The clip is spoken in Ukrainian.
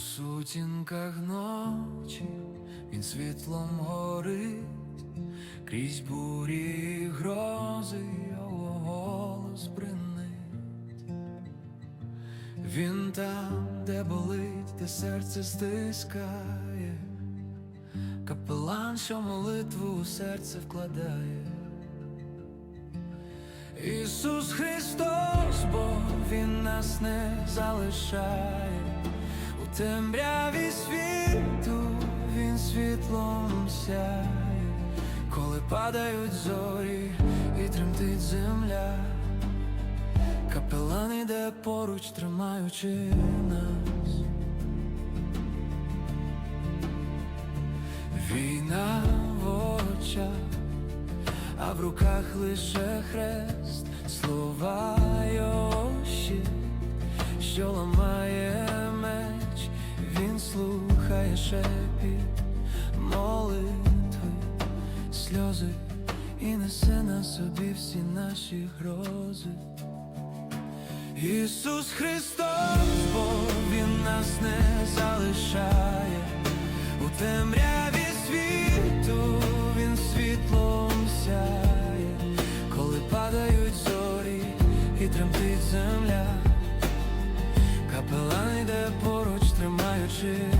сутінках ночі він світлом горить, крізь бурі грози його голос бринить. Він там, де болить, де серце стискає, капелан, що молитву у серце вкладає. Ісус Христос, бо Він нас не залишає темряві світу, Він світлом сяє, коли падають зорі і тремтить земля, капелан іде поруч, тримаючи нас. Війна в очах а в руках лише хрест, слова його слухає шепіт, молитви, сльози і несе на собі всі наші грози. Ісус Христос, бо Він нас не залишає у темряві світу, Він світлом сяє, коли падають зорі і тремтить земля, капелан йде поруч, тримаючи